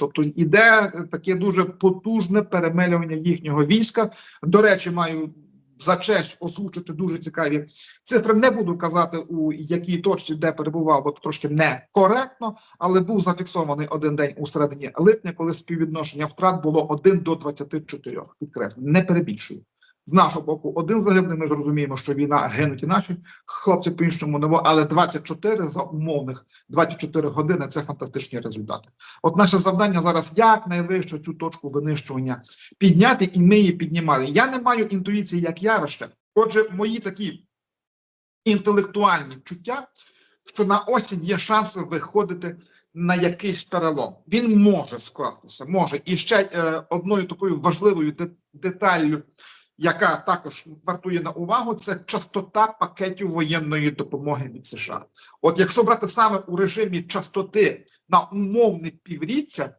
Тобто іде таке дуже потужне перемелювання їхнього війська. До речі, маю за честь озвучити дуже цікаві цифри. Не буду казати у якій точці де перебував, бо трошки некоректно, але був зафіксований один день у середині липня, коли співвідношення втрат було 1 до 24. Підкреслю, не перебільшую. З нашого боку, один загиблий. Ми зрозуміємо, що війна гинуть і наші хлопці по іншому не було, але 24 за умовних 24 години це фантастичні результати. От наше завдання зараз якнайвище цю точку винищування підняти, і ми її піднімали. Я не маю інтуїції як явище. Отже, мої такі інтелектуальні чуття, що на осінь є шанси виходити на якийсь перелом. Він може скластися, може. І ще е, одною такою важливою де- деталлю, яка також вартує на увагу, це частота пакетів воєнної допомоги від США. От якщо брати саме у режимі частоти на умовне півріччя,